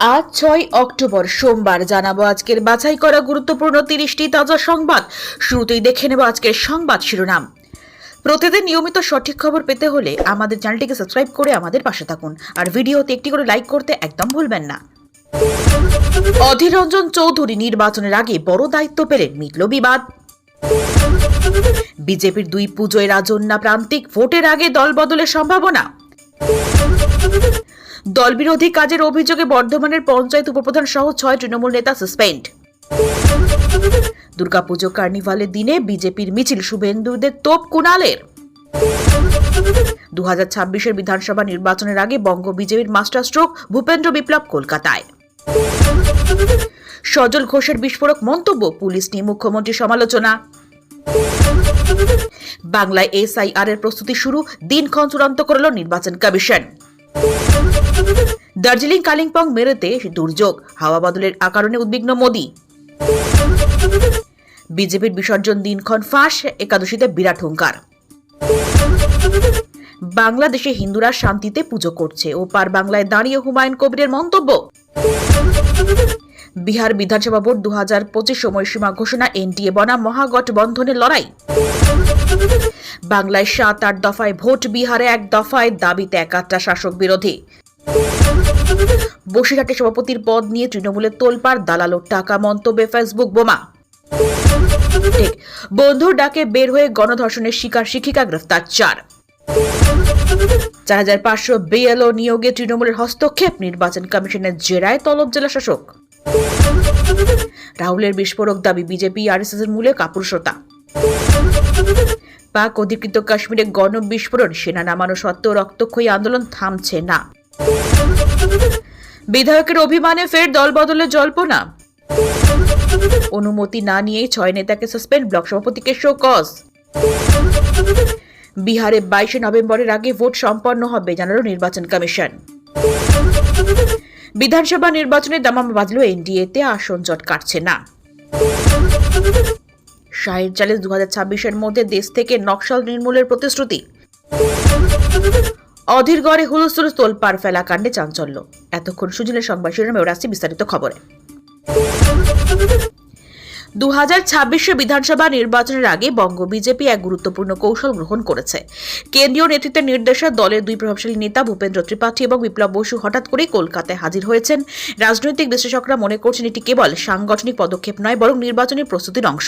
আজ ছয় অক্টোবর, সোমবার জানাব আজকের বাছাই করা গুরুত্বপূর্ণ তিরিশটি তাজা সংবাদ। শুরুতেই দেখে নেব আজকের সংবাদ শিরোনাম। প্রতিদিন নিয়মিত সঠিক খবর পেতে হলে আমাদের চ্যানেলটিকে সাবস্ক্রাইব করে আমাদের পাশে থাকুন। আর ভিডিওতে একটি করে লাইক করতে একদম ভুলবেন না। অধীর রঞ্জন চৌধুরী নির্বাচনের আগে বড় দায়িত্ব পেলেন মিটল বিবাদ। বিজেপির দুই পুজোয় রাজন্যা প্রান্তিক ভোটের আগে দল বদলের সম্ভাবনা। দলবিরোধী কাজের অভিযোগে বর্ধমানের পঞ্চায়েত উপপ্রধান সহ ছয় তৃণমূল নেতা সাসপেন্ড। দুর্গাপুজো কার্নিভালের দিনে বিজেপির মিছিল শুভেন্দুদের তোপ কুণালের। দু হাজার ছাব্বিশের বিধানসভা নির্বাচনের আগে বঙ্গ বিজেপির মাস্টার স্ট্রোক ভূপেন্দ্র বিপ্লব কলকাতায়। সজল ঘোষের বিস্ফোরক মন্তব্য পুলিশ নিয়ে মুখ্যমন্ত্রী সমালোচনা। বাংলায় এসআইআর এর প্রস্তুতি শুরু দিনক্ষণ চূড়ান্ত করল নির্বাচন কমিশন। দার্জিলিং কালিম্পং মেরুতে দুর্যোগ, হাওয়া বদলের কারণে উদ্বিগ্ন মোদী। বিজেপির বিসর্জন দিনক্ষণ ফাঁস, একাদশীতে বিরাট হুঙ্কার। বাংলাদেশে হিন্দুরা শান্তিতে পুজো করছে ও পার বাংলায় দাঁড়িয়ে হুমায়ুন কবিরের মন্তব্য। বিহার বিধানসভা ভোট দু হাজার পঁচিশ সময়সীমা ঘোষণা এনডিএ বনাম মহাগঠবন্ধনের লড়াই। বাংলায় সাত আট দফায় ভোট, বিহারে এক দফায় দাবিতে একাত্রা শাসক বিরোধী। বসিরহাটে সভাপতির পদ নিয়ে তৃণমূলের তোলপাড় দালালো টাকা মন্তব্যে ফেসবুক বোমা। বন্ধুর ডাকে বের হয়ে গণধর্ষণের শিকার শিক্ষিকা গ্রেফতার চার। চার হাজার পাঁচশো বিএলও নিয়োগে তৃণমূলের হস্তক্ষেপ, নির্বাচন কমিশনের জেরায় তলব জেলা শাসক রাহুলের বিস্ফোরক দাবি বিজেপি আরএসএস এর মূলে কাপুরুষতা। পাক অধিকৃত কাশ্মীরে গণ বিস্ফোরণ, সেনা নামানো সত্ত্বেও রক্তক্ষয়ী আন্দোলন থামছে না। বিধায়কের অভিমানে ফের দল বদলে জল্পনা। অনুমতি না নিয়েই ছয় নেতাকে সাসপেন্ড ব্লক সভাপতিকে শো কজ বিহারে বাইশে নভেম্বরের আগে ভোট সম্পন্ন হবে, জানালো নির্বাচন কমিশন। বিধানসভা নির্বাচনে দামামা বাজল এনডিএতে, আসন জট কাটছে না। শাহের চালে দু হাজার মধ্যে দেশ থেকে নকশাল নির্মূলের প্রতিশ্রুতি। অধীর গড়ে হুলস্থুল তোলপার ফেলা কাণ্ডে চাঞ্চল্য। এতক্ষণ সুজনের সংবাদ শিরোনামে রাশি বিস্তারিত খবরে। দু হাজার ছাব্বিশে বিধানসভা নির্বাচনের আগে বঙ্গ বিজেপি এক গুরুত্বপূর্ণ কৌশল গ্রহণ করেছে। কেন্দ্রীয় নেতৃত্বের নির্দেশে দলের দুই প্রভাবশালী নেতা ভূপেন্দ্র ত্রিপাঠী এবং বিপ্লব বসু হঠাৎ করেই কলকাতায় হাজির হয়েছেন। রাজনৈতিক বিশ্লেষকরা মনে করছেন এটি কেবল সাংগঠনিক পদক্ষেপ নয়, বরং নির্বাচনী প্রস্তুতির অংশ।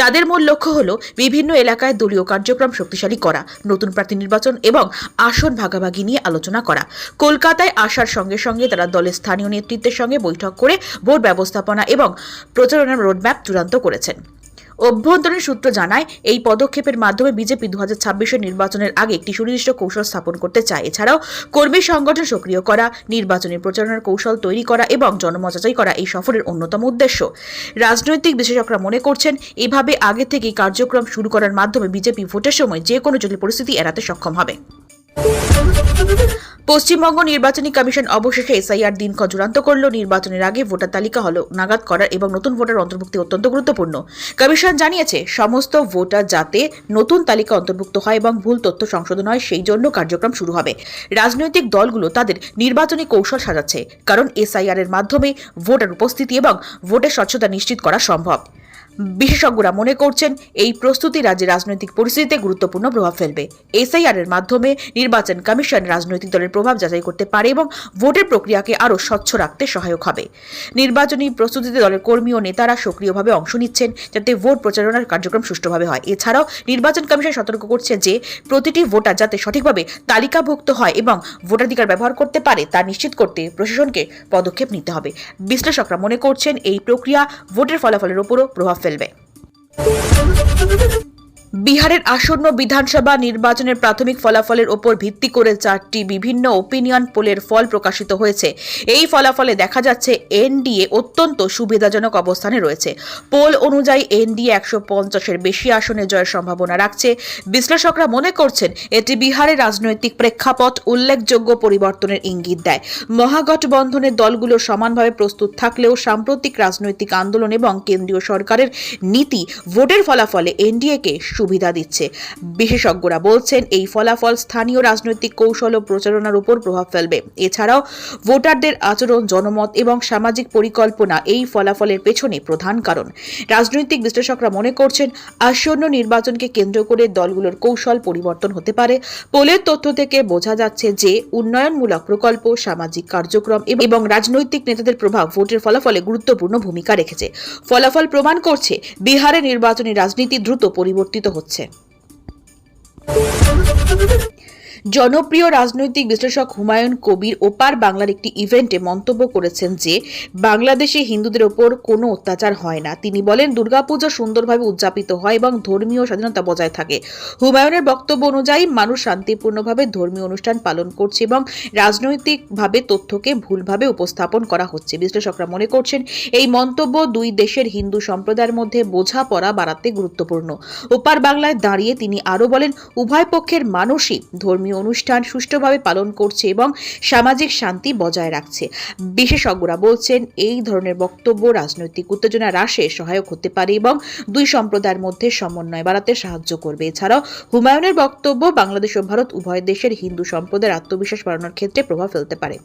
তাদের মূল লক্ষ্য হল বিভিন্ন এলাকায় দলীয় কার্যক্রম শক্তিশালী করা, নতুন প্রার্থী নির্বাচন এবং আসন ভাগাভাগি নিয়ে আলোচনা করা। কলকাতায় আসার সঙ্গে সঙ্গে তারা দলের স্থানীয় নেতৃত্বের সঙ্গে বৈঠক করে ভোট ব্যবস্থাপনা এবং প্রচারণার রোডম্যাপ চূড়ান্ত করেছেন। অভ্যন্তরীণ সূত্র জানায়, এই পদক্ষেপের মাধ্যমে বিজেপি দু হাজার নির্বাচনের আগে একটি সুনির্দিষ্ট কৌশল স্থাপন করতে চায়। এছাড়াও, কর্মী সংগঠন সক্রিয় করা, নির্বাচনী প্রচারণার কৌশল তৈরি করা এবং জনমজাচাই করা এই সফরের অন্যতম উদ্দেশ্য। রাজনৈতিক বিশেষজ্ঞরা মনে করছেন, এভাবে আগে থেকেই কার্যক্রম শুরু করার মাধ্যমে বিজেপি ভোটের সময় যে কোনো জটিল পরিস্থিতি এড়াতে সক্ষম হবে। পশ্চিমবঙ্গ নির্বাচনী কমিশন অবশেষে এসআইআর দিনক্ষণ চূড়ান্ত করল। নির্বাচনের আগে ভোটার তালিকা হল নাগাদ করার এবং নতুন ভোটার অন্তর্ভুক্তি অত্যন্ত গুরুত্বপূর্ণ। কমিশন জানিয়েছে, সমস্ত ভোটার যাতে নতুন তালিকা অন্তর্ভুক্ত হয় এবং ভুল তথ্য সংশোধন হয়, সেই জন্য কার্যক্রম শুরু হবে। রাজনৈতিক দলগুলো তাদের নির্বাচনী কৌশল সাজাচ্ছে, কারণ এসআইআর এর মাধ্যমে ভোটার উপস্থিতি এবং ভোটের স্বচ্ছতা নিশ্চিত করা সম্ভব। বিশেষজ্ঞরা মনে করছেন এই প্রস্তুতি রাজ্যের রাজনৈতিক পরিস্থিতিতে গুরুত্বপূর্ণ প্রভাব ফেলবে। এসআইআর এর মাধ্যমে নির্বাচন কমিশন রাজনৈতিক দলের প্রভাব যাচাই করতে পারে এবং ভোটের প্রক্রিয়াকে আরও স্বচ্ছ রাখতে সহায়ক হবে। নির্বাচনী প্রস্তুতিতে দলের কর্মী ও নেতারা সক্রিয়ভাবে অংশ নিচ্ছেন যাতে ভোট প্রচারণার কার্যক্রম সুষ্ঠুভাবে হয়। এছাড়াও নির্বাচন কমিশন সতর্ক করছে যে, প্রতিটি ভোটার যাতে সঠিকভাবে তালিকাভুক্ত হয় এবং ভোটাধিকার ব্যবহার করতে পারে তা নিশ্চিত করতে প্রশাসনকে পদক্ষেপ নিতে হবে। বিশ্লেষকরা মনে করছেন এই প্রক্রিয়া ভোটের ফলাফলের উপরও প্রভাব ফেলবে বিহারের আসন্ন বিধানসভা নির্বাচনের প্রাথমিক ফলাফলের ওপর ভিত্তি করে চারটি বিভিন্ন ওপিনিয়ন পোলের ফল প্রকাশিত হয়েছে। এই ফলাফলে দেখা যাচ্ছে, এনডিএ অত্যন্ত সুবিধাজনক অবস্থানে রয়েছে। পোল অনুযায়ী, এনডিএ একশো পঞ্চাশের বেশি আসনে জয়ের সম্ভাবনা রাখছে। বিশ্লেষকরা মনে করছেন, এটি বিহারের রাজনৈতিক প্রেক্ষাপট উল্লেখযোগ্য পরিবর্তনের ইঙ্গিত দেয়। মহাগঠবন্ধনের দলগুলো সমানভাবে প্রস্তুত থাকলেও সাম্প্রতিক রাজনৈতিক আন্দোলন এবং কেন্দ্রীয় সরকারের নীতি, ভোটের ফলাফলে এনডিএকে সুবিধা দিচ্ছে। বিশেষজ্ঞরা বলছেন, এই ফলাফল স্থানীয় রাজনৈতিক কৌশল ও প্রচারণার উপর প্রভাব ফেলবে। এছাড়াও ভোটারদের আচরণ, জনমত এবং সামাজিক পরিকল্পনা এই ফলাফলের পেছনে প্রধান কারণ। রাজনৈতিক বিশ্লেষকরা মনে করছেন, আসন্ন নির্বাচনকে কেন্দ্র করে দলগুলোর কৌশল পরিবর্তন হতে পারে। পোলের তথ্য থেকে বোঝা যাচ্ছে যে, উন্নয়নমূলক প্রকল্প, সামাজিক কার্যক্রম এবং রাজনৈতিক নেতাদের প্রভাব ভোটের ফলাফলে গুরুত্বপূর্ণ ভূমিকা রেখেছে। ফলাফল প্রমাণ করছে, বিহারে নির্বাচনী রাজনীতি দ্রুত পরিবর্তিত হচ্ছে। জনপ্রিয় রাজনৈতিক বিশ্লেষক হুমায়ুন কবির ওপার বাংলার একটি ইভেন্টে মন্তব্য করেছেন যে, বাংলাদেশে হিন্দুদের ওপর কোনো অত্যাচার হয় না। তিনি বলেন, দুর্গাপূজা সুন্দরভাবে উদযাপিত হয় এবং ধর্মীয় স্বাধীনতা বজায় থাকে। হুমায়ুনের বক্তব্য অনুযায়ী, মানুষ শান্তিপূর্ণভাবে ধর্মীয় অনুষ্ঠান পালন করছে এবং রাজনৈতিকভাবে তথ্যকে ভুলভাবে উপস্থাপন করা হচ্ছে। বিশ্লেষকরা মনে করছেন, এই মন্তব্য দুই দেশের হিন্দু সম্প্রদায়ের মধ্যে বোঝাপড়া বাড়াতে গুরুত্বপূর্ণ। ওপার বাংলায় দাঁড়িয়ে তিনি আরও বলেন, উভয় পক্ষের মানুষই ধর্মীয় অনুষ্ঠান সুষ্ঠুভাবে পালন করছে এবং সামাজিক শান্তি বজায় রাখছে। বিশেষজ্ঞরা বলছেন, এই ধরনের বক্তব্য রাজনৈতিক উত্তেজনা হ্রাসে সহায়ক হতে পারে এবং দুই সম্প্রদায়ের মধ্যে সমন্বয় বাড়াতে সাহায্য করবে। এছাড়াও হুমায়ুনের বক্তব্য বাংলাদেশ ও ভারত উভয় দেশের হিন্দু সম্প্রদায়ের আত্মবিশ্বাস বাড়ানোর ক্ষেত্রে প্রভাব ফেলতে পারে।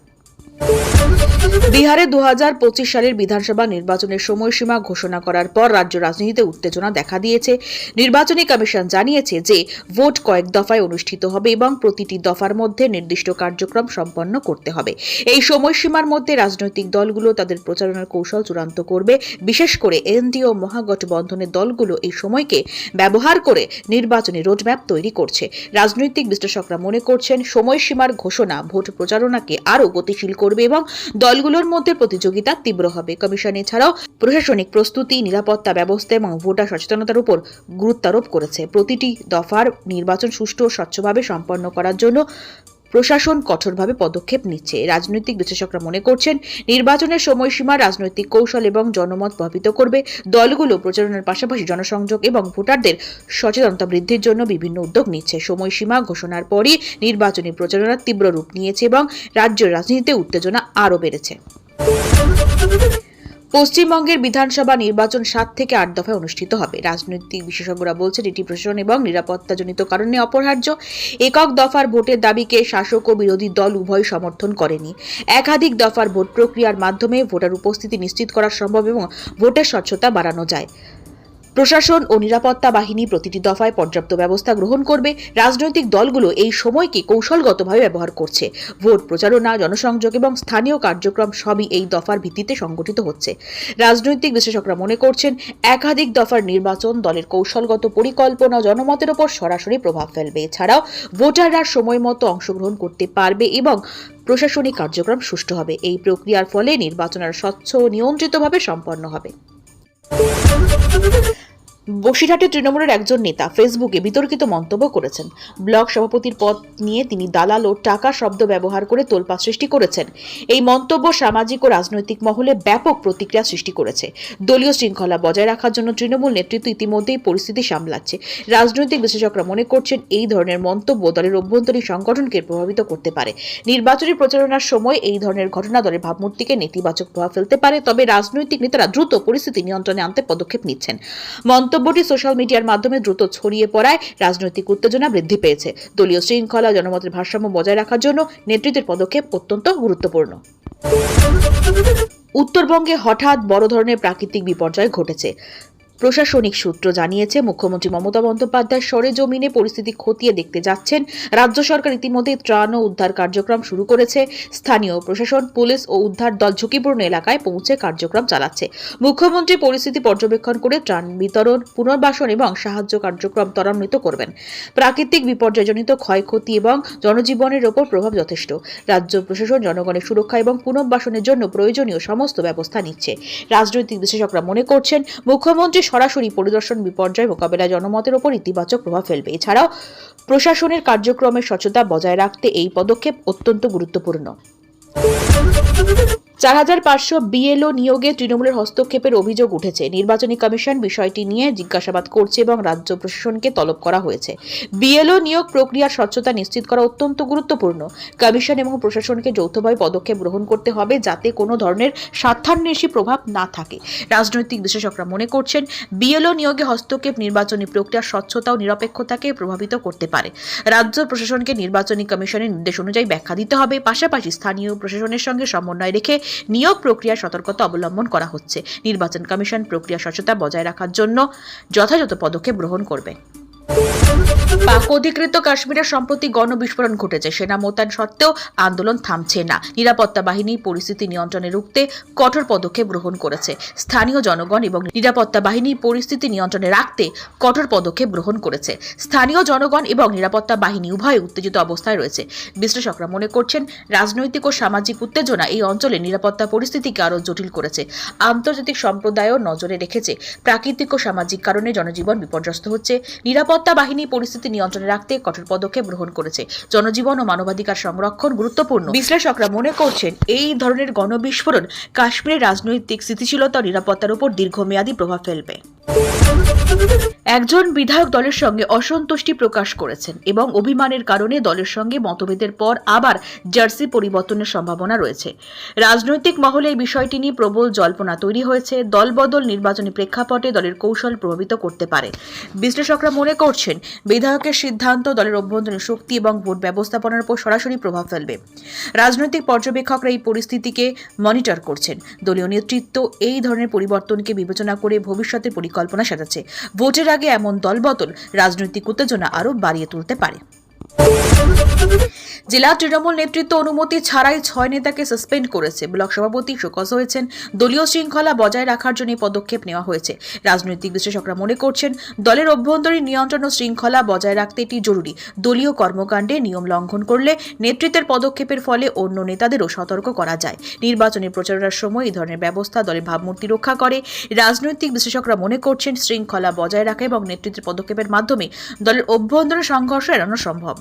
বিহারে দু পঁচিশ সালের বিধানসভা নির্বাচনের সময়সীমা ঘোষণা করার পর রাজ্য রাজনীতিতে উত্তেজনা দেখা দিয়েছে। নির্বাচনী কমিশন জানিয়েছে যে, ভোট কয়েক দফায় অনুষ্ঠিত হবে এবং প্রতিটি দফার মধ্যে নির্দিষ্ট কার্যক্রম সম্পন্ন করতে হবে। এই সময়সীমার মধ্যে রাজনৈতিক দলগুলো তাদের প্রচারণার কৌশল চূড়ান্ত করবে। বিশেষ করে এনডি ও মহাগঠবন্ধনের দলগুলো এই সময়কে ব্যবহার করে নির্বাচনী রোডম্যাপ তৈরি করছে। রাজনৈতিক বিশ্লেষকরা মনে করছেন, সময়সীমার ঘোষণা ভোট প্রচারণাকে আরও গতিশীল করবে এবং দলগুলোর মধ্যে প্রতিযোগিতা তীব্র হবে। কমিশন এছাড়াও প্রশাসনিক প্রস্তুতি, নিরাপত্তা ব্যবস্থা এবং ভোটার সচেতনতার উপর গুরুত্বারোপ করেছে। প্রতিটি দফার নির্বাচন সুষ্ঠু ও স্বচ্ছভাবে সম্পন্ন করার জন্য প্রশাসন কঠোরভাবে পদক্ষেপ নিচ্ছে। রাজনৈতিক বিশ্লেষকরা মনে করছেন, নির্বাচনের সময়সীমা রাজনৈতিক কৌশল এবং জনমত প্রভাবিত করবে। দলগুলো প্রচারণার পাশাপাশি জনসংযোগ এবং ভোটারদের সচেতনতা বৃদ্ধির জন্য বিভিন্ন উদ্যোগ নিচ্ছে। সময়সীমা ঘোষণার পরই নির্বাচনী প্রচারণা তীব্র রূপ নিয়েছে এবং রাজ্যের রাজনীতিতে উত্তেজনা আরও বেড়েছে। পশ্চিমবঙ্গের বিধানসভা নির্বাচন সাত থেকে আট দফায় অনুষ্ঠিত হবে। রাজনৈতিক বিশেষজ্ঞরা বলছেন, এটি প্রশাসন এবং নিরাপত্তাজনিত কারণে অপরিহার্য। একক দফার ভোটের দাবিকে শাসক ও বিরোধী দল উভয় সমর্থন করেনি। একাধিক দফার ভোট প্রক্রিয়ার মাধ্যমে ভোটার উপস্থিতি নিশ্চিত করা সম্ভব এবং ভোটের স্বচ্ছতা বাড়ানো যায়। প্রশাসন ও নিরাপত্তা বাহিনী প্রতিটি দফায় পর্যাপ্ত ব্যবস্থা গ্রহণ করবে। রাজনৈতিক দলগুলো এই সময়কে কৌশলগতভাবে ব্যবহার করছে। ভোট প্রচারণা, জনসংযোগ এবং স্থানীয় কার্যক্রম সবই এই দফার ভিত্তিতে সংগঠিত হচ্ছে। রাজনৈতিক বিশ্লেষকরা মনে করছেন, একাধিক দফার নির্বাচন দলের কৌশলগত পরিকল্পনা জনমতের ওপর সরাসরি প্রভাব ফেলবে। এছাড়াও, ভোটাররা সময় মতো অংশগ্রহণ করতে পারবে এবং প্রশাসনিক কার্যক্রম সুষ্ঠু হবে। এই প্রক্রিয়ার ফলে নির্বাচন আর স্বচ্ছ ও নিয়ন্ত্রিতভাবে সম্পন্ন হবে। বসিরহাটে তৃণমূলের একজন নেতা ফেসবুকে বিতর্কিত মন্তব্য করেছেন। ব্লক সভাপতির পদ নিয়ে তিনি দালাল ও টাকা শব্দ ব্যবহার করে তোলপা সৃষ্টি করেছেন। এই মন্তব্য সামাজিক ও রাজনৈতিক মহলে ব্যাপক প্রতিক্রিয়া সৃষ্টি করেছে। দলীয় শৃঙ্খলা বজায় রাখার জন্য তৃণমূল নেতৃত্ব ইতিমধ্যেই পরিস্থিতি সামলাচ্ছে। রাজনৈতিক বিশেষজ্ঞরা মনে করছেন, এই ধরনের মন্তব্য দলের অভ্যন্তরীণ সংগঠনকে প্রভাবিত করতে পারে। নির্বাচনী প্রচারণার সময় এই ধরনের ঘটনা দলের ভাবমূর্তিকে নেতিবাচক প্রভাব ফেলতে পারে, তবে রাজনৈতিক নেতারা দ্রুত পরিস্থিতি নিয়ন্ত্রণে আনতে পদক্ষেপ নিচ্ছেন। মন্তব্যটি সোশ্যাল মিডিয়ার মাধ্যমে দ্রুত ছড়িয়ে পড়ায় রাজনৈতিক উত্তেজনা বৃদ্ধি পেয়েছে। দলীয় শৃঙ্খলা, জনমতের ভারসাম্য বজায় রাখার জন্য নেতৃত্বের পদক্ষেপ অত্যন্ত গুরুত্বপূর্ণ। উত্তরবঙ্গে হঠাৎ বড় ধরনের প্রাকৃতিক বিপর্যয় ঘটেছে। প্রশাসনিক সূত্র জানিয়েছে, মুখ্যমন্ত্রী মমতা বন্দ্যোপাধ্যায় সরেজমিনে পরিস্থিতি খতিয়ে দেখতে যাচ্ছেন। রাজ্য সরকার ইতিমধ্যে ত্রাণ ও উদ্ধার কার্যক্রম শুরু করেছে। স্থানীয় প্রশাসন, পুলিশ ও উদ্ধার দল ঝুঁকিপূর্ণ এলাকায় পৌঁছে কার্যক্রম চালাচ্ছে। মুখ্যমন্ত্রী পরিস্থিতি পর্যবেক্ষণ করে ত্রাণ বিতরণ, পুনর্বাসন এবং সাহায্য কার্যক্রম ত্বরান্বিত করবেন। প্রাকৃতিক বিপর্যয়জনিত ক্ষয়ক্ষতি এবং জনজীবনের ওপর প্রভাব যথেষ্ট। রাজ্য প্রশাসন জনগণের সুরক্ষা এবং পুনর্বাসনের জন্য প্রয়োজনীয় সমস্ত ব্যবস্থা নিচ্ছে। রাজনৈতিক বিশেষজ্ঞরা মনে করছেন, মুখ্যমন্ত্রী সরাসরি পরিদর্শন, বিপর্যয় মোকাবেলায় জনমতের ওপর ইতিবাচক প্রভাব ফেলবে। এছাড়াও, প্রশাসনের কার্যক্রমের স্বচ্ছতা বজায় রাখতে এই পদক্ষেপ অত্যন্ত গুরুত্বপূর্ণ। চার হাজার পাঁচশো বিএলও নিয়োগে তৃণমূলের হস্তক্ষেপের অভিযোগ উঠেছে। নির্বাচনী কমিশন বিষয়টি নিয়ে জিজ্ঞাসাবাদ করছে এবং রাজ্য প্রশাসনকে তলব করা হয়েছে। বিএলও নিয়োগ প্রক্রিয়ার স্বচ্ছতা নিশ্চিত করা অত্যন্ত গুরুত্বপূর্ণ। কমিশন এবং প্রশাসনকে যৌথভাবে পদক্ষেপ গ্রহণ করতে হবে যাতে কোনো ধরনের স্বার্থান্বেষী প্রভাব না থাকে। রাজনৈতিক বিশেষজ্ঞরা মনে করছেন, বিএলও নিয়োগে হস্তক্ষেপ নির্বাচনী প্রক্রিয়ার স্বচ্ছতা ও নিরপেক্ষতাকে প্রভাবিত করতে পারে। রাজ্য প্রশাসনকে নির্বাচনী কমিশনের নির্দেশ অনুযায়ী ব্যাখ্যা দিতে হবে। পাশাপাশি স্থানীয় প্রশাসনের সঙ্গে সমন্বয় রেখে নিয়োগ প্রক্রিয়া সতর্কতা অবলম্বন করা হচ্ছে। নির্বাচন কমিশন প্রক্রিয়া স্বচ্ছতা বজায় রাখার জন্য যথাযথ পদক্ষেপ গ্রহণ করবে। পাক অধিকৃত কাশ্মীরে সম্প্রতি গণবিস্ফোরণ ঘটেছে। সেনা মোতায়েন সত্ত্বেও আন্দোলন থামছে না। নিরাপত্তা বাহিনী পরিস্থিতি নিয়ন্ত্রণে রুখতে কঠোর পদক্ষেপ গ্রহণ করেছে। স্থানীয় জনগণ এবং নিরাপত্তা বাহিনী পরিস্থিতি নিয়ন্ত্রণে রাখতে কঠোর পদক্ষেপ গ্রহণ করেছে। স্থানীয় জনগণ এবং নিরাপত্তা বাহিনী উভয় উত্তেজিত অবস্থায় রয়েছে। বিশ্লেষকরা মনে করছেন, রাজনৈতিক ও সামাজিক উত্তেজনা এই অঞ্চলে নিরাপত্তা পরিস্থিতিকে আরও জটিল করেছে। আন্তর্জাতিক সম্প্রদায়ও নজরে রেখেছে, প্রাকৃতিক ও সামাজিক কারণে জনজীবন বিপর্যস্ত হচ্ছে। নিরাপত্তা বাহিনী পরিস্থিতি নিয়ন্ত্রণে রাখতে কঠোর পদক্ষেপ গ্রহণ করেছে। জনজীবন ও মানবাধিকার সংরক্ষণ গুরুত্বপূর্ণ। বিশ্লেষকরা মনে করছেন, এই ধরনের গণবিস্ফোরণ কাশ্মীরের রাজনৈতিক স্থিতিশীলতা নিরাপত্তার উপর দীর্ঘমেয়াদী প্রভাব ফেলবে। একজন বিধায়ক দলের সঙ্গে অসন্তুষ্টি প্রকাশ করেছেন এবং অভিমানের কারণে দলের সঙ্গে মতভেদের পর আবার জার্সি পরিবর্তনের সম্ভাবনা রয়েছে। রাজনৈতিক মহলে এই বিষয়টি নিয়ে প্রবল জল্পনা তৈরি হয়েছে। দলবদল নির্বাচনী প্রেক্ষাপটে দলের কৌশল প্রভাবিত করতে পারে। বিশ্লেষকরা মনে করছেন, বিধায়কের সিদ্ধান্ত দলের অভ্যন্তরীণ শক্তি এবং ভোট ব্যবস্থাপনার উপর সরাসরি প্রভাব ফেলবে। রাজনৈতিক পর্যবেক্ষকরা এই পরিস্থিতিকে মনিটর করছেন। দলীয় নেতৃত্ব এই ধরনের পরিবর্তনকে বিবেচনা করে ভবিষ্যতের পরিকল্পনা সাজাচ্ছে। ভোটের আগে এমন দলবদল রাজনৈতিক উত্তেজনা আরও বাড়িয়ে তুলতে পারে। জেলা তৃণমূল নেতৃত্ব অনুমতি ছাড়াই ছয় নেতাকে সাসপেন্ড করেছে। ব্লক সভাপতি শোকজ হয়েছেন। দলীয় শৃঙ্খলা বজায় রাখার জন্য পদক্ষেপ নেওয়া হয়েছে। রাজনৈতিক বিশ্লেষকরা মনে করছেন, দলের অভ্যন্তরীণ নিয়ন্ত্রণ ও শৃঙ্খলা বজায় রাখতে এটি জরুরি। দলীয় কর্মকাণ্ডে নিয়ম লঙ্ঘন করলে নেতৃত্বের পদক্ষেপের ফলে অন্য নেতাদেরও সতর্ক করা যায়। নির্বাচনী প্রচারণার সময় এই ধরনের ব্যবস্থা দলের ভাবমূর্তি রক্ষা করে। রাজনৈতিক বিশ্লেষকরা মনে করছেন, শৃঙ্খলা বজায় রাখা এবং নেতৃত্বের পদক্ষেপের মাধ্যমে দলের অভ্যন্তরীণ সংঘর্ষ এড়ানো সম্ভব।